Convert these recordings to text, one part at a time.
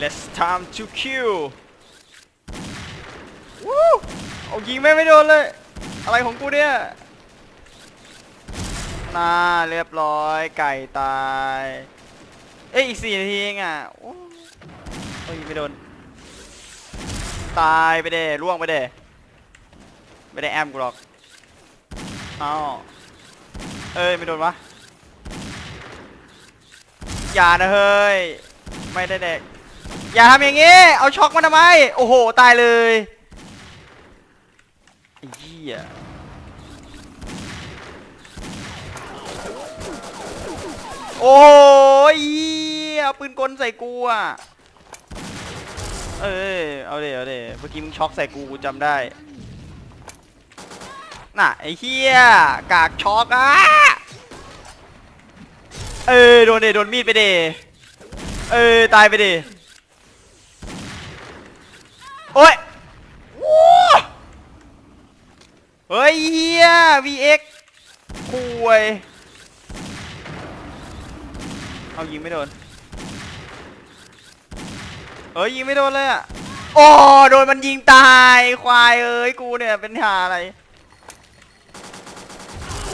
let's time to kill วู้เอายิงไม่ไม่โดนเลย อะไรของกูเนี่ยน่าเรียบร้อยไก่ตาย เอ้ยอีกสี่นาทีเองอะโอ้ยไม่โดน ตายไปเด้ล่วงไปเด้ไม่ได้แอมกูหรอกเอาเอ้ยไม่โดนวะอย่านะเฮ้ย ไม่ได้เด็ก อย่าทำอย่างงี้ เอาช็อกมาทำไม โอ้โห ตายเลยเหี้ยโอ้ยเหี้ยปืนกลใส่กูอะ เอ้ย เอาเดี๋ยวเอาเดี๋ยวเมื่อกี้มึงช็อกใส่กูกูจำได้ น่ะ ไอ้เหี้ย กากช็อกอะ เออโดนเดโดนมีดไปเดเออตายไปเด โอ้ยวู้เฮ้ยเฮีย VX คุยเอายิงไม่โดนเอ้ยยิงไม่โดนเลยอะ โอ้โดนมันยิงตายควายเอ้ยกูเนี่ยเป็นหาอะไร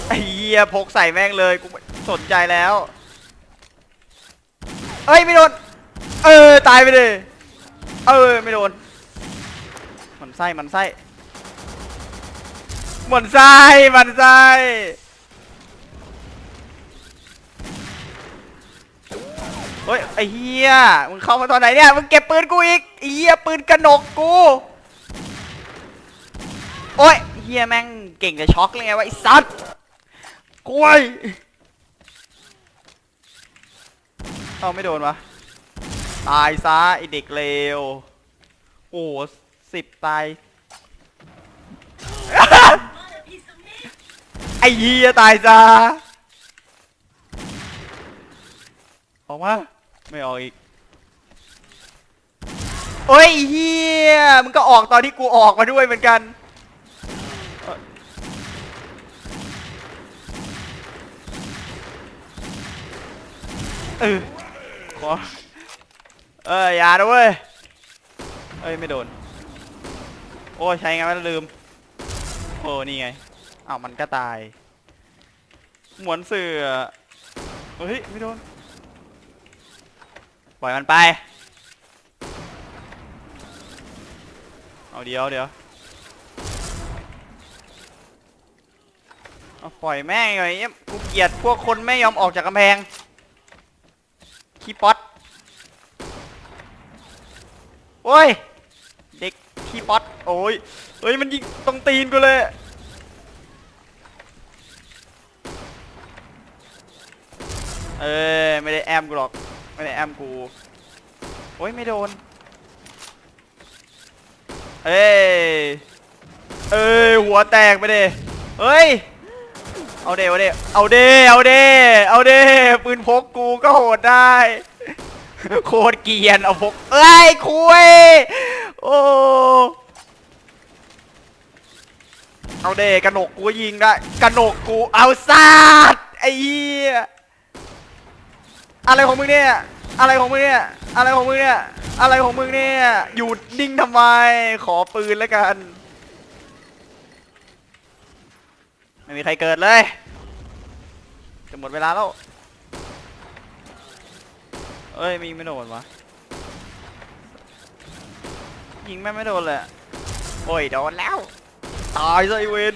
ไอ้เหี้ยพกใส่แม่งเลยกูสนใจแล้ว เอ้ยไม่โดน เออตายไปเลย เออไม่โดน มันไส้มันไส้มันไส้มันไส้เฮ้ยไอ้เหี้ยมึงเข้ามาตอนไหนเนี่ยมึงเก็บปืนกูอีกไอ้เหี้ยปืนกระหนกกูโอ้ยเหี้ยแม่งเก่งแต่ช็อกเลยไงวะไอ้สัตว์กล้วยเอาไม่โดนวะตายซะไอเด็กเลวโอ้ สิบตาย ไอ้เหี้ยตายซะออกมา ไม่ออกอีก โอ้ยเฮียมึงก็ออกตอนที่กูออกมาด้วยเหมือนกัน เออขอเอออย่านะเว้ยเอ้ย ไม่โดน โอ้ใช้ไงวะลืม โอ้นี่ไงอ้าวมันก็ตาย หมวนเสือเฮ้ยไม่โดน ปล่อยมันไป เอาเดี๋ยวเดี๋ยวเอาปล่อยแม่งเลยเนี่ยกูเกลียดพวกคนไม่ยอมออกจากกำแพงขี้ป๊อตโอ้ย โอ้ยเฮ้ยมันยิงตรงตีนกูเลยเอ้ยไม่ได้แอมกูหรอกไม่ได้แอมกูโอ้ยไม่โดนเอ้ยเอ้ยหัวแตกไปเด้เฮ้ยเอาเด้เอาเด้เอาเด้เอาเด้เอาเด้ปืนพกกูก็โหดได้โคตรเกียนเอาพกเอ้ยคุยโอ้ เอาเดกระหนกกูยิงได้กระหนกกูเอาซาดไอ้เหี้ยอะไรของมึงเนี่ยอะไรของมึงเนี่ยอะไรของมึงเนี่ยอะไรของมึงเนี่ยอยู่นิ่งทำไมขอปืนแล้วกันไม่มีใครเกิดเลยจะหมดเวลาแล้วเอ้ยมีไม่โดนวะยิงแม่ไม่โดนเลยโอ้ยโดนแล้ว ตายซะไอเวน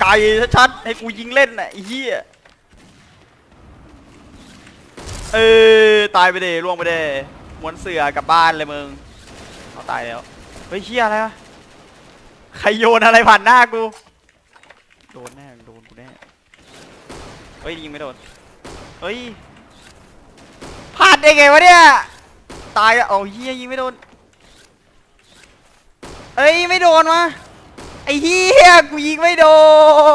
ไก่ชัดๆให้กูยิงเล่นน่ะไอ้เหี้ยเออตายไปเดล่วงไปเดม้วนเสือกลับบ้านเลยมึงเขาตายแล้วเฮ้ยเฮียอะไรวะใครโยนอะไรผ่านหน้ากูโดนแน่โดนกูแน่เฮ้ยยิงไม่โดนเฮ้ยพลาดได้ไงวะเนี่ยตายแล้วเอาเฮียยิงไม่โดนเอ้ยไม่โดนวะ อ้เฮียกูยิงไม่โด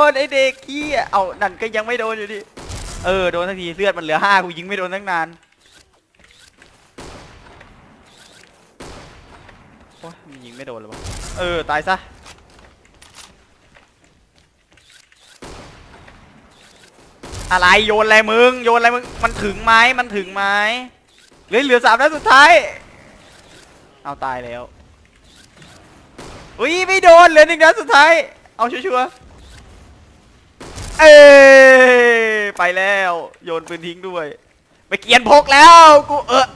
นไอ้เด็กเฮียเอานั่นก็ยังไม่โดนอยู่ดิเออโดนสักทีเลือดมันเหลือห้ากูยิงไม่โดนตั้งนานโอ้ยมันยิงไม่โดนเลยวะเออตายซะอะไรโยนอะไรมึงโยนอะไรมึงมันถึงไหมมันถึงไหมเหลือเหลือสามนัดสุดท้าย เอาตายแล้ว อุ้ยไม่โดนเหลือหนึ่งนัดสุดท้าย เอาชัวร์ๆเอ้ไปแล้ว โยนปืนทิ้งด้วย ไปเกียนพกแล้วกูเออ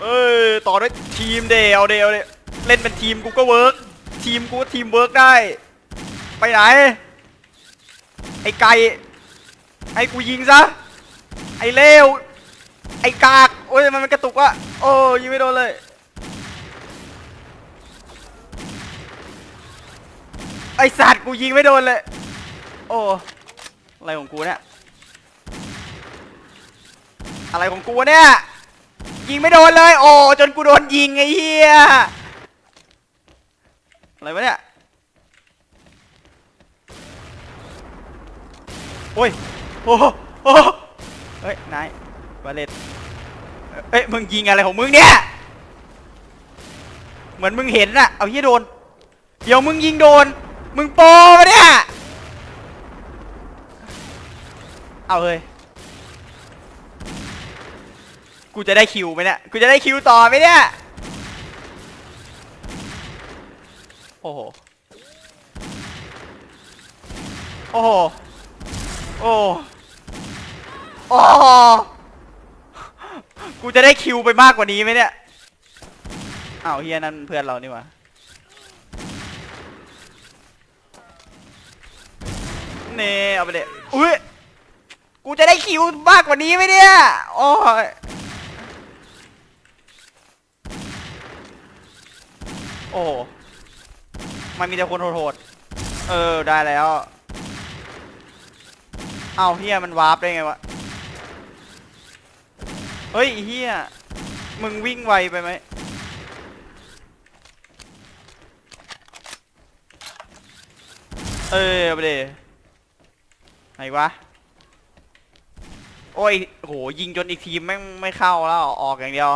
เอ้ยต่อด้วยทีมเดียวเดวเดเล่นเป็นทีมกูก็เวิร์กทีมกูก็ทีมเวิร์กได้ ไปไหน ไอ้ไก่ให้กูยิงซะ ไอ้เลวไอ้กาก โอ้ยมันมันกระตุกอะโอ้ยิงไม่โดนเลย ไอสัตว์กูยิงไม่โดนเลย โอ้อะไรของกูเนี่ย อะไรของกูเนี่ย ยิงไม่โดนเลย โอ้จนกูโดนยิงไอ้เหี้ย อะไรวะเนี่ย โอ้ย โอ้โหโอ้โหเฮ้ย นายบาเลตเอ้ย มึงยิงอะไรของมึงเนี่ย เหมือนมึงเห็นอะเอาเหี้ยโดน เดี๋ยวมึงยิงโดน มึงโปรปเนี่ย เอาเฮ้ยกูจะได้คิวไหมเนี่ย กูจะได้คิวต่อไหมเนี่ย โอ้โห โอ้โห โอ้โอ้โหกูจะได้คิวไปมากกว่านี้ไหมเนี่ยอ้าวเฮียนั่นเพื่อนเรานี่หว่าเน่เอาไปเด็อุ้ยกูจะได้คิวมากกว่านี้ไหมเนี่ยโอ้ยโอ้โหมันมีแต่คนโหดๆเออได้แล้ว เอาเฮียมันวาร์ปได้ไงวะ เฮ้ยเฮียมึงวิ่งไวไปไหมเออไปเดไหนวะ โอ้ยโหยิงจนอีกทีมแม่งไม่เข้าแล้วออกอย่างเดียว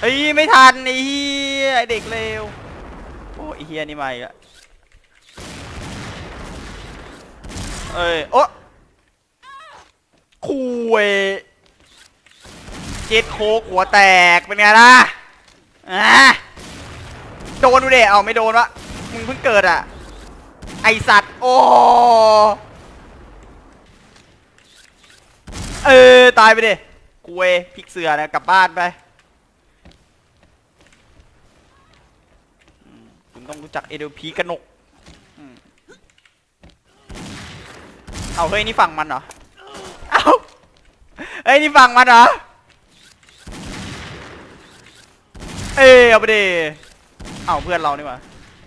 เฮ้ยไม่ทันไอ้เฮียเด็กเลวโอ้ยเฮียนี่มาอีกแล้ว เอ้ยโอ้คุยเจ็ดโคกหัวแตกเป็นไงล่ะอะโดนดูเดะเอาไม่โดนวะมึงเพิ่งเกิดอะ ไอสัตว์ โอ้เออ ตายไปดิกูเอพลิกเสือนะกลับบ้านไปอืมคุณต้องรู้จักเอเดลพีกระหนกอืม เอาเฮ้ยนี่ฝั่งมันเหรอ เอาเฮ้ยนี่ฝั่งมันเหรอ เอ้เอาไปดิเอาเพื่อนเรานี่หว่า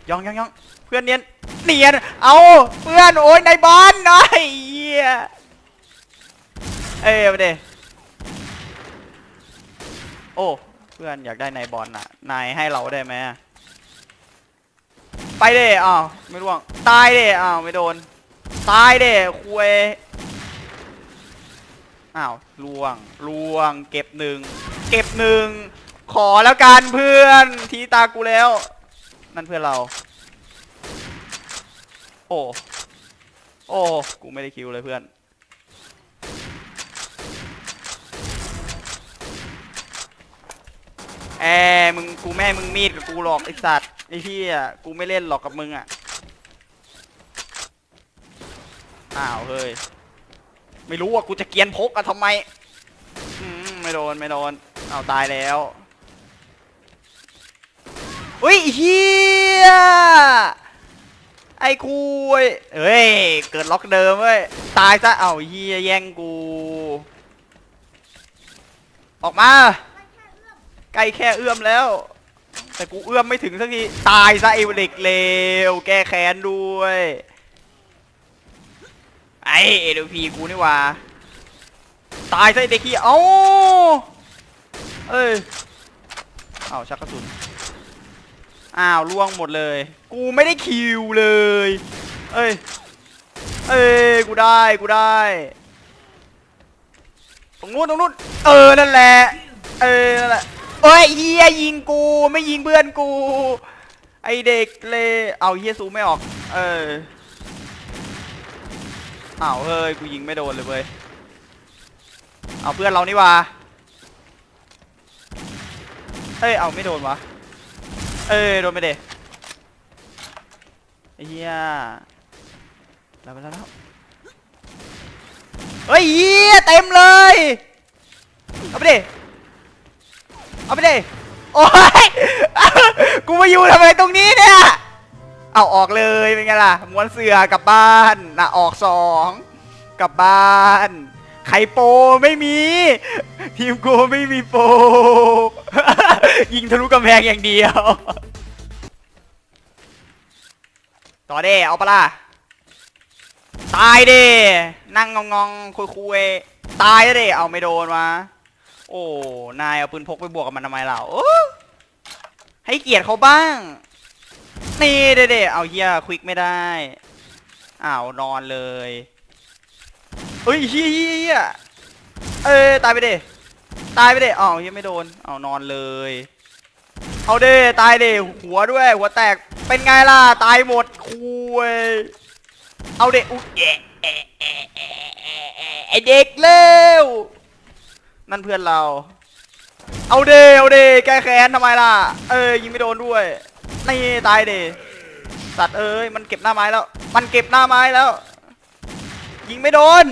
ยองยองยองเพื่อนเนียนเนียน เอาเพื่อนโอ้ยในบอลหน่อยเหี้ยเอ้เอาไปดิโอ้เพื่อนอยากได้ในบอลน่ะ นายให้เราได้ไหมไปเด้อ้าวไม่ร่วง ตายเด้อ้าวไม่โดน ตายเด้คุยอ้าวล่วงล่วง เก็บหนึ่งเก็บหนึ่งขอแล้วกันเพื่อนทีตากูแล้ว นั่นเพื่อนเรา โอ้โอ้กูไม่ได้คิวเลยเพื่อนแอมึงกูแม่มึงมีดกับกูหรอกไอสัตว์ไอพี่อะกูไม่เล่นหรอกกับมึงอะ อ้าวเฮ้ย ไม่รู้ว่ากูจะเกียนพกอะทำไมอืมไม่โดนไม่โดน เอาตายแล้วอุ้ยเฮียไอ้คุยเฮ้ย เกิดล็อกเดิมเว้ย ตายซะ เอาเฮียแย่งกู ออกมา ใกล้แค่เอื้อมแล้ว แต่กูเอื้อมไม่ถึงสักที ตายซะไอ้เด็กเลว แก้แค้นด้วย ไอ้เอเดพีกูนี่ว่า ตายซะไอ้เด็กขี้เอ้าเอ้ยเอาชักกระสุน อ้าวล่วงหมดเลย กูไม่ได้คิวเลย เอ้ย เอ้ย กูได้ กูได้ ตรงนู้นตรงนู้น เออ นั่นแหละ เออ นั่นแหละเอ้ยเฮียยิงกู ไม่ยิงเพื่อนกู ไอเด็กเลย เอาเฮียซูไม่ออก เออ อ้าวเฮ้ยกูยิงไม่โดนเลยเว้ยเอาเพื่อนเรานี่วาเอ้ยเอาไม่โดนวะเอ้ยโดนไปเดไอ้เฮียแล้วไปแล้วเฮ้ยเฮียเต็มเลยเอาไปเดิเอาไปเดิโอ้ยกูมาอยู่ทำไมตรงนี้เนี่ย เอาออกเลยเป็นไงล่ะม้วนเสือกลับบ้านนะออกสองกลับบ้านใครโปไม่มี ทีมกูไม่มีโป ยิงทะลุกำแพงอย่างเดียว ต่อเด้เอาปะล่ะ ตายเด้นั่งงองๆคุยๆตายเด้เอาไม่โดนวะโอ้ นายเอาปืนพกไปบวกกับมันทำไมเราให้เกียรติเขาบ้าง นี่เด้เด้เอาเฮียควิกไม่ได้อ้าวนอนเลยเฮ้ยเฮียเฮียเอ้ตายไปเด้ตายไปเด้อ้าวเฮียไม่โดนอ้าวนอนเลย เอาเด้ตายเด้หัวด้วย หัวแตกเป็นไงล่ะตายหมดคุยเอาเด้อุ๊ยแอะแอะแอะแอะแอะแอะไอเด็กเร็วนั่นเพื่อนเรา เอาเดเอาเดแก้แค้นทำไมล่ะ เอ้ยยิงไม่โดนด้วย นี่ตายเดสัตว์เอ้ยมันเก็บหน้าไม้แล้ว มันเก็บหน้าไม้แล้ว ยิงไม่โดน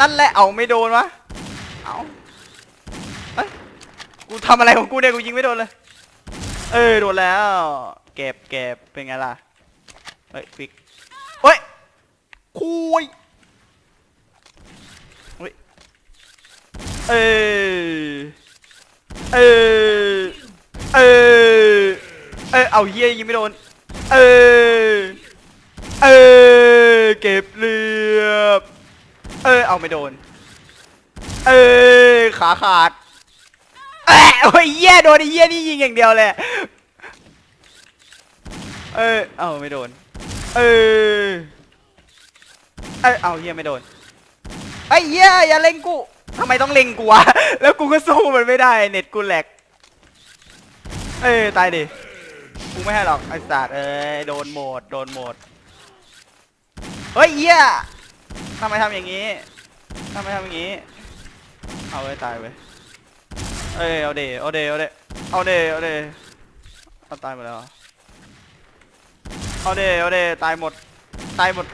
นั่นแหละเอาไม่โดนวะเอาเอ้ยกูทำอะไรของกูเนี่ยกูยิงไม่โดนเลย เออโดนแล้ว เก็บเก็บเป็นไงล่ะเฮ้ยฟิกเฮ้ยคุยเฮ้ยเออเออเออ เออเอาเฮียยิงไม่โดน เออ เออ เก็บเรียบ เออ เอาไม่โดน เออ ขาขาดเอะโอ้ยเฮียโดนไอ้เฮียนี่ยิงอย่างเดียวเลย เออ เอาไม่โดน เออ เออเอาเฮียไม่โดนไอ้เฮียอย่าเล็งกูทำไมต้องเล็งกูวะ แล้วกูก็สู้มันไม่ได้ เน็ตกูแหลก เอ้ตายดิ กูไม่ให้หรอกไอ้สัตว์เอ้ยโดนโหมดโดนโหมดเฮ้ยเหี้ยทำไมทำอย่างนี้ทำไมทำอย่างนี้ เอาไว้ตายไปเอ้ยเอาเดเอาเดเอาเดเอาเดเอาเดเอาตายหมดแล้วเอาเดเอาเดตายหมดตายหมด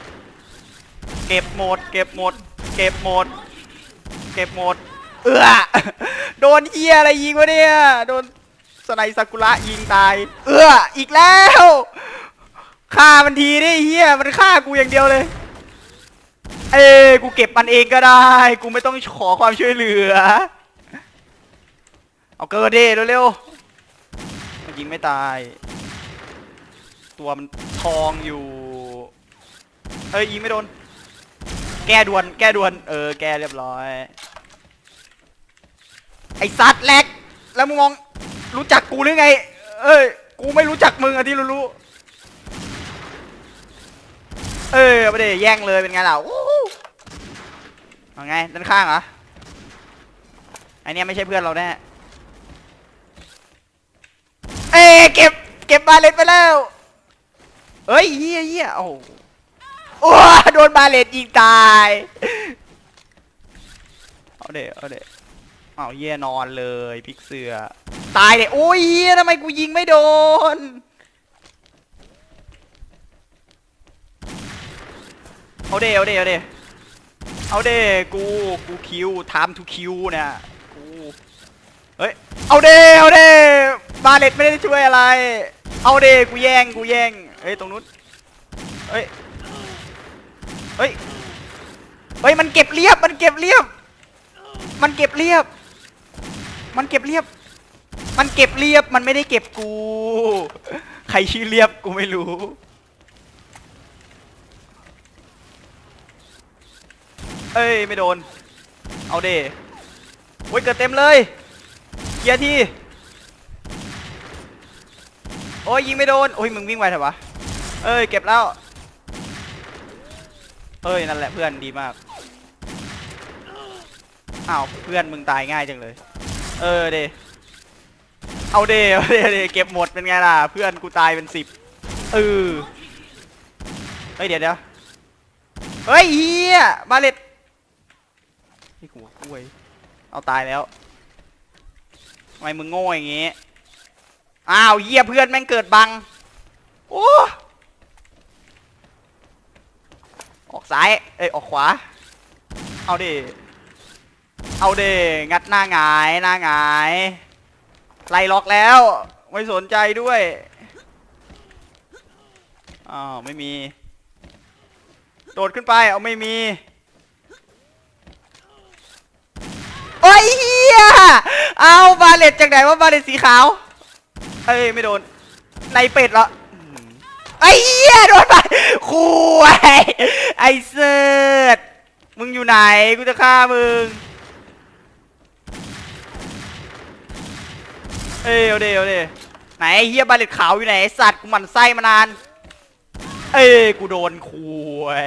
เก็บหมด เก็บหมด เก็บหมด เก็บหมด เอือโดนเหี้ยอะไรยิงวะเนี่ยโดน สไนซากุระยิงตาย เอื้ออีกแล้วฆ่ามันทีดิเฮียมันฆ่ากูอย่างเดียวเลย เอ้กูเก็บมันเองก็ได้ กูไม่ต้องขอความช่วยเหลือ เอาเกิดดิเร็วๆมันยิงไม่ตาย ตัวมันทองอยู่เอ้ยยิงไม่โดน แก้ด่วน แก้ด่วน เออ แก้เรียบร้อย ไอสัตว์แหลก แล้วมึงมอง รู้จักกูหรือไง เอ้ย กูไม่รู้จักมึงอะที่รู้เออไม่ได้แย่งเลยเป็นไงล่ะอู้หูเอาไงด้านข้างเหรอไอเนี้ยไม่ใช่เพื่อนเราแน่เอ้ยเก็บเก็บบาเลตไปแล้วเฮ้ยเฮียเฮียโอ้โหโอ้โดนบาเลตยิงตายเอาเดเอาเดเอาเฮียนอนเลยพิกเสือ ตายเลยโอ้ยเฮียทำไมกูยิงไม่โดน เอาเดเอาเดเอาเดเอาเดกูกูคิว time to kill เนี่ยกูเฮ้ยเอาเดเอาเดบาเลตไม่ได้ช่วยอะไร เอาเดกูแย่งกูแย่งเฮ้ยตรงนู้นเฮ้ยเฮ้ยเฮ้ยมันเก็บเรียบมันเก็บเรียบ มันเก็บเรียบ มันเก็บเรียบ มันเก็บเรียบมันไม่ได้เก็บกู ใครชื่อเรียบกูไม่รู้ เอ้ยไม่โดน เอาเดโอ้ยเกิดเต็มเลยเคลียร์ทีโอ้ยยิงไม่โดนโอ้ยมึงวิ่งไวเถอะวะเอ้ยเก็บแล้วเอ้ยนั่นแหละเพื่อนดีมากอ้าวเพื่อนมึงตายง่ายจังเลย เออเด เอาเดเอาเดเอาเดเก็บหมดเป็นไงล่ะ เพื่อนกูตายเป็นสิบเออเฮ้ยเดี๋ยวเดี๋ยวเฮ้ยเฮียมาเล็ดนี่กูกล้วย เอาตายแล้วทำไมมึงโง่อย่างงี้ อ้าวเฮียเพื่อนแม่งเกิดบัง โอ้ออกซ้าย เอ้ยออกขวา เอาดิ เอาดิ งัดหน้าหงายหน้าหงาย ไล่ล็อกแล้ว ไม่สนใจด้วยอ้าวไม่มี โดดขึ้นไปเอาไม่มีโอ้ยเฮียเอาบาเลตจากไหนว่าบาเลตสีขาวเอ้ยไม่โดนในเป็ดเหรอไอ้เฮียโดนไปคุยไอ้เสิร์ตมึงอยู่ไหนกูจะฆ่ามึง เอ้ยเอาเดเอาเดไหนไอ้เฮียบาเลตขาวอยู่ไหนไอสัตว์กูหมั่นไส้มานาน เอ้ยกูโดนคุย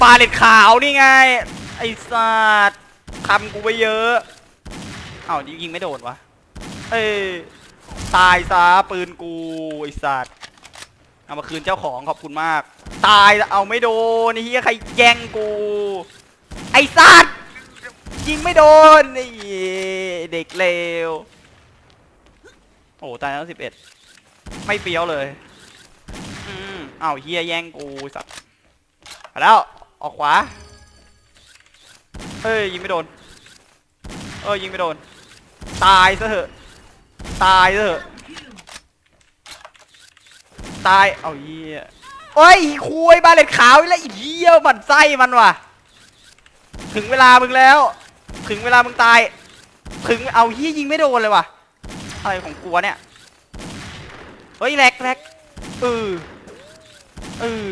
บาเลตขาวนี่ไงไอ้สัตว์ทำกูไปเยอะเอ้ายิงไม่โดนวะเอ้ยตายซะปืนกูไอ้สัตว์เอามาคืนเจ้าของขอบคุณมาก ตายเอาไม่โดนเฮียใครแย่งกู ไอ้สัตว์ยิงไม่โดนไอ้ เด็กเลวโอ้ตายแล้วสิบเอ็ดไม่เปรี้ยวเลยอืมอ้าวเฮียแย่งกูสัตว์มาแล้วออกขวาเฮ้ยยิงไม่โดนเอ้ยยิงไม่โดน ตายซะเถอะ ตายซะเถอะ ตาย เอาเฮียโอ้ยคุยบาเลตขาวอีกแล้วอ้เฮียมันไส้มันว่ะ ถึงเวลามึงแล้ว ถึงเวลามึงตาย ถึงเอาเฮียยิงไม่โดนเลยว่ะอะไรของกูวเนี่ยเฮ้ยแหลกแหลกเออเออ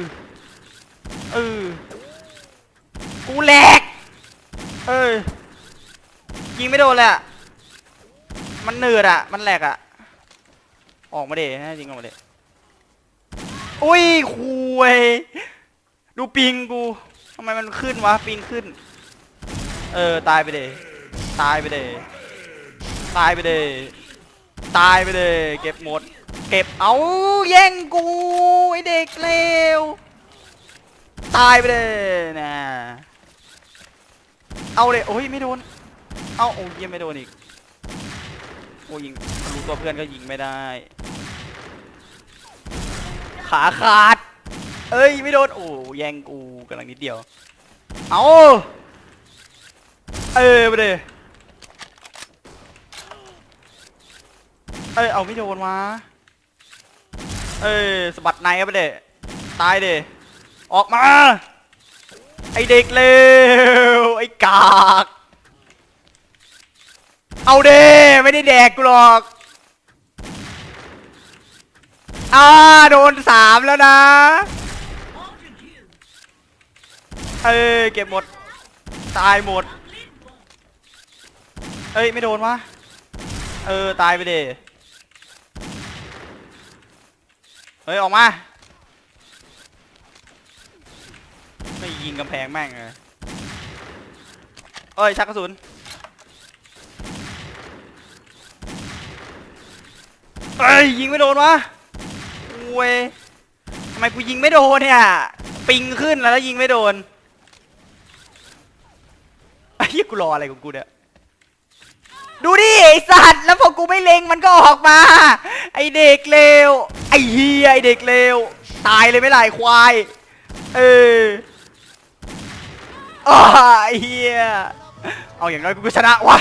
เออกูแหลกเออยิงไม่โดนเลยอะมันเนืดอะมันแหลกอะออกมาเดแน่จริงออกมาเดอุ้ยคุยดูปิงกูทำไมมันขึ้นวะ ปิงขึ้น เออ ตายไปเดตายไปเด ตายไปเดตายไปเดเก็บหมด เก็บเอาแย่งกูไอเด็กเลวตายไปเดนะเอาเลยโอ้ยไม่โดน เอาโอ้ยยังไม่โดนอีกโอ้ยิงรู้ตัวเพื่อนก็ยิงไม่ได้ ขาขาด เอ้ยไม่โดนโอ้แย่งกูกำลังนิดเดียว เอาเอ้ยไปเลย อ้ยเอาไม่โดนวะเอ้ยสะบัดในไปเลยตายเดออกมา ไอเด็กเลวไอกากเอาเดไม่ได้แดกกูหรอกอ่าโดนสามแล้วนะ เอ้ยเก็บหมด ตายหมด เอ้ยไม่โดนวะ เออ ตายไปเด เฮ้ย ออกมา ไม่ยิงกำแพงแม่งเลยเอ้ย ชักกระสุน เอ้ย ยิงไม่โดนวะเว้ยทำไมกูยิงไม่โดนเนี่ย ปิงขึ้นแล้วแล้วยิงไม่โดนไอ้เหี้ยกูรออะไรของกูเนี่ยดูดิไอสัตว์แล้วพอกูไม่เล็งมันก็ออกมา ไอเด็กเลว ไอเฮียไอเด็กเลวตายเลยไม่ไหลควายเอออ้าไอเฮียเอาอย่างน้อยกูก็ชนะวะ